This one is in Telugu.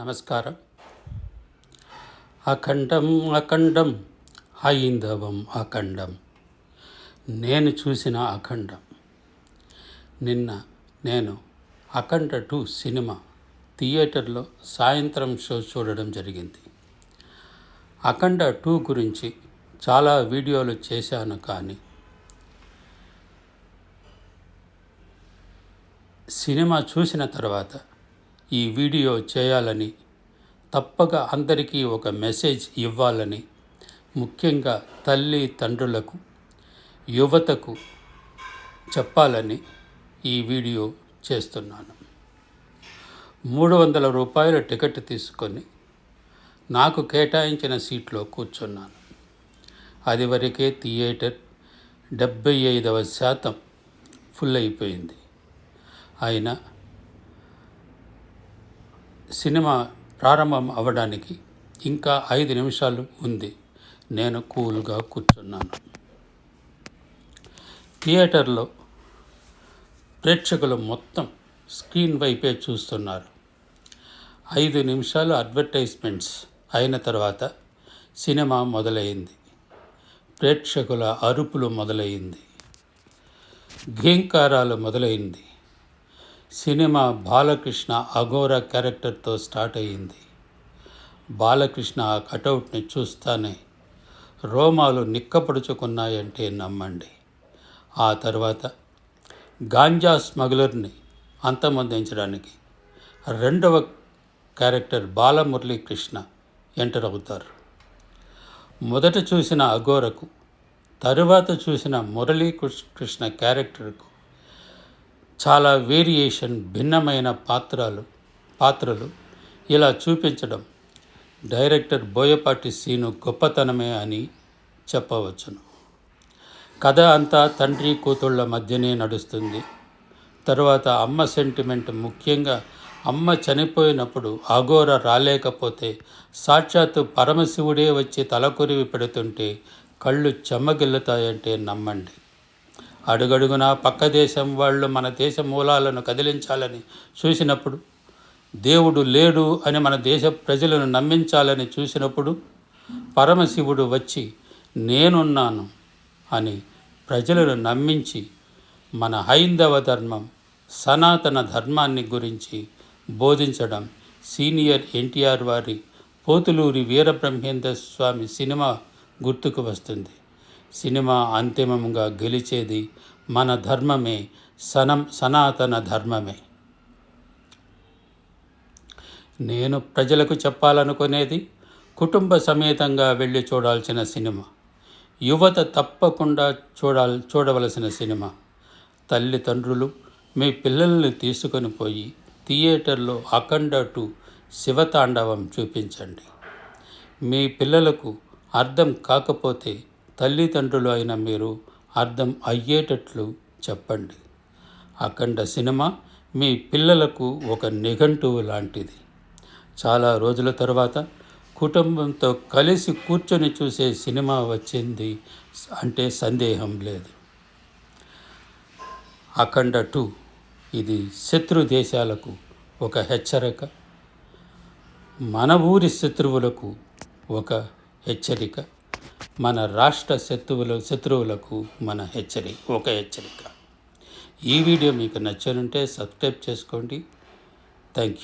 నమస్కారం. అఖండం అఖండం హైందవం అఖండం. నేను చూసిన అఖండం. నిన్న నేను అఖండ టూ సినిమా థియేటర్లో సాయంత్రం షో చూడడం జరిగింది. అఖండ టూ గురించి చాలా వీడియోలు చేశాను కానీ సినిమా చూసిన తర్వాత ఈ వీడియో చేయాలని తప్పక అందరికీ ఒక మెసేజ్ ఇవ్వాలని ముఖ్యంగా తల్లి తండ్రులకు యువతకు చెప్పాలని ఈ వీడియో చేస్తున్నాను. మూడు వందల రూపాయల టికెట్ తీసుకొని నాకు కేటాయించిన సీట్లో కూర్చున్నాను. అది వరకే థియేటర్ డెబ్బై ఐదవ శాతం ఫుల్ అయిపోయింది. అయినా సినిమా ప్రారంభం అవ్వడానికి ఇంకా ఐదు నిమిషాలు ఉంది. నేను కూల్గా కూర్చున్నాను. థియేటర్లో ప్రేక్షకులు మొత్తం స్క్రీన్ వైపే చూస్తున్నారు. ఐదు నిమిషాలు అడ్వర్టైజ్మెంట్స్ అయిన తర్వాత సినిమా మొదలైంది. ప్రేక్షకుల అరుపులు మొదలైంది. ఘీంకారాలు మొదలైంది. సినిమా బాలకృష్ణ అఘోర క్యారెక్టర్తో స్టార్ట్ అయ్యింది. బాలకృష్ణ ఆ కటౌట్ని చూస్తానే రోమాలు నిక్కపడుచుకున్నాయంటే నమ్మండి. ఆ తర్వాత గాంజా స్మగ్లర్ని అంతమొందించడానికి రెండవ క్యారెక్టర్ బాలమురళీకృష్ణ ఎంటర్ అవుతారు. మొదట చూసిన అఘోరకు తరువాత చూసిన మురళీ కృష్ణ క్యారెక్టర్కు చాలా వేరియేషన్ భిన్నమైన పాత్రలు పాత్రలు ఇలా చూపించడం డైరెక్టర్ బోయపాటి సీను గొప్పతనమే అని చెప్పవచ్చును. కథ అంతా తండ్రి కూతుళ్ళ మధ్యనే నడుస్తుంది. తర్వాత అమ్మ సెంటిమెంట్ ముఖ్యంగా అమ్మ చనిపోయినప్పుడు అఘోర రాలేకపోతే సాక్షాత్తు పరమశివుడే వచ్చి తలకొరివి పెడుతుంటే కళ్ళు చెమ్మగిల్లుతాయంటే నమ్మండి. అడుగడుగునా పక్క దేశం వాళ్ళు మన దేశ మూలాలను కదిలించాలని చూసినప్పుడు దేవుడు లేడు అని మన దేశ ప్రజలను నమ్మించాలని చూసినప్పుడు పరమశివుడు వచ్చి నేనున్నాను అని ప్రజలను నమ్మించి మన హైందవ ధర్మం సనాతన ధర్మాన్ని గురించి బోధించడం సీనియర్ ఎన్టీఆర్ వారి పోతులూరి వీరబ్రహ్మేంద్ర స్వామి సినిమా గుర్తుకు వస్తుంది. సినిమా అంతిమంగా గెలిచేది మన ధర్మమే సనం సనాతన ధర్మమే. నేను ప్రజలకు చెప్పాలనుకునేది కుటుంబ సమేతంగా వెళ్ళి చూడాల్సిన సినిమా. యువత తప్పకుండా చూడాల్ చూడవలసిన సినిమా. తల్లిదండ్రులు మీ పిల్లల్ని తీసుకొని పోయి థియేటర్లో అఖండ టు శివతాండవం చూపించండి. మీ పిల్లలకు అర్థం కాకపోతే తల్లిదండ్రులు అయిన మీరు అర్థం అయ్యేటట్లు చెప్పండి. అఖండ సినిమా మీ పిల్లలకు ఒక నిఘంటువు లాంటిది. చాలా రోజుల తర్వాత కుటుంబంతో కలిసి కూర్చొని చూసే సినిమా వచ్చింది అంటే సందేహం లేదు. అఖండ టూ ఇది శత్రు దేశాలకు ఒక హెచ్చరిక. మన ఊరి శత్రువులకు ఒక హెచ్చరిక. మన రాష్ట్ర శత్రువుల శత్రువులకు మన హెచ్చరిక ఒక హెచ్చరిక. ఈ వీడియో మీకు నచ్చనుంటే సబ్స్క్రైబ్ చేసుకోండి. Thank you